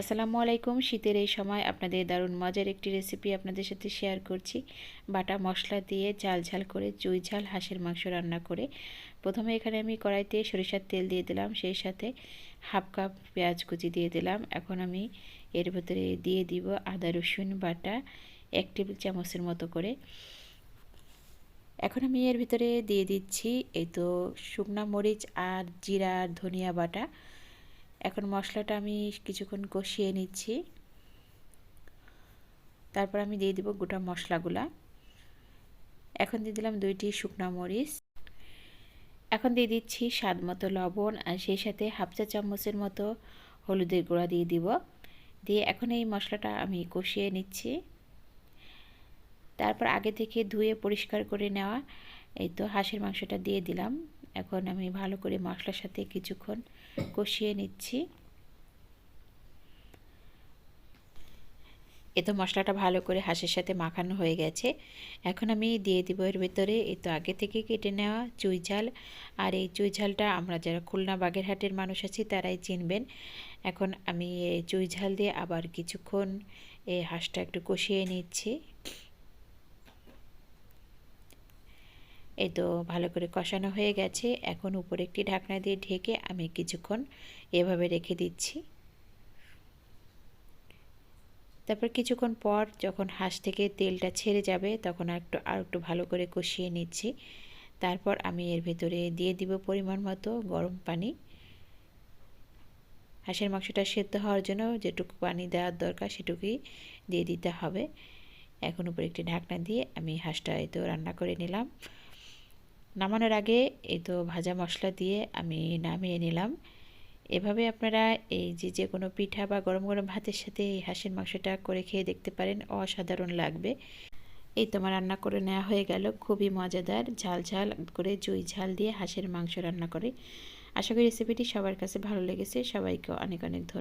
আসসালামু আলাইকুম। শীতের এই সময় আপনাদের দারুণ মজার একটি রেসিপি আপনাদের সাথে শেয়ার করছি। বাটা মশলা দিয়ে ঝাল ঝাল করে চুই ঝাল হাঁসের মাংস রান্না করে। প্রথমে এখানে আমি কড়াইতে সরিষার তেল দিয়ে দিলাম, সেই সাথে হাফ কাপ পেঁয়াজ কুচি দিয়ে দিলাম। এখন আমি এর ভেতরে দিয়ে দিব আদা, রসুন, বাটা এক টেবিল চামচের মতো করে। এখন আমি এর ভিতরে দিয়ে দিচ্ছি এই তো শুকনা মরিচ আর জিরা আর ধনিয়া বাটা। এখন মশলাটা আমি কিছুক্ষণ কষিয়ে নিচ্ছি। তারপর আমি দিয়ে দিব গোটা মশলাগুলা। এখন দিয়ে দিলাম দুইটি শুকনো মরিচ। এখন দিয়ে দিচ্ছি স্বাদ মতো লবণ আর সেই সাথে হাফ চা চামচের মতো হলুদের গুঁড়া দিয়ে দিব। দিয়ে এখন এই মশলাটা আমি কষিয়ে নিচ্ছি। তারপর আগে থেকে ধুয়ে পরিষ্কার করে নেওয়া এই তো হাঁসের মাংসটা দিয়ে দিলাম। এখন আমি ভালো করে মশলার সাথে কিছুক্ষণ কষিয়ে নিচ্ছি। এ তো মশলাটা ভালো করে হাঁসের সাথে মাখানো হয়ে গেছে। এখন আমি দিয়ে দিব এর ভেতরে এ তো আগে থেকে কেটে নেওয়া চুই ঝাল। আর এই চুই ঝালটা আমরা যারা খুলনা বাগেরহাটের মানুষ আছি তারাই চিনবেন। এখন আমি চুই ঝাল দিয়ে আবার কিছুক্ষণ এই হাঁসটা একটু কষিয়ে নিচ্ছি। এই তো ভালো করে কষানো হয়ে গেছে। এখন উপরে একটি ঢাকনা দিয়ে ঢেকে আমি কিছুক্ষণ এভাবে রেখে দিচ্ছি। তারপর কিছুক্ষণ পর যখন হাঁস থেকে তেলটা ছেড়ে যাবে, তখন একটু, আর একটু ভালো করে কষিয়ে নিচ্ছি। তারপর আমি এর ভেতরে দিয়ে দিব পরিমাণ মতো গরম পানি। হাঁসের মাংসটা সেদ্ধ হওয়ার জন্য যেটুকু পানি দেওয়ার দরকার সেটুকুই দিয়ে দিতে হবে। এখন উপরে একটি ঢাকনা দিয়ে আমি হাঁসটা এই তো রান্না করে নিলাম। নামানোর আগে এই তো ভাজা মশলা দিয়ে আমি নামিয়ে নিলাম। এভাবে আপনারা এই যে যে কোনো পিঠা বা গরম গরম ভাতের সাথে এই হাঁসের মাংসটা করে খেয়ে দেখতে পারেন, অসাধারণ লাগবে। এই তোমার রান্না করে নেওয়া হয়ে গেল, খুবই মজাদার, ঝাল ঝাল করে জুই ঝাল দিয়ে হাঁসের মাংস রান্না করে। আশা করি রেসিপিটি সবার কাছে ভালো লেগেছে, সবাইকে অনেক অনেক ধন্যবাদ।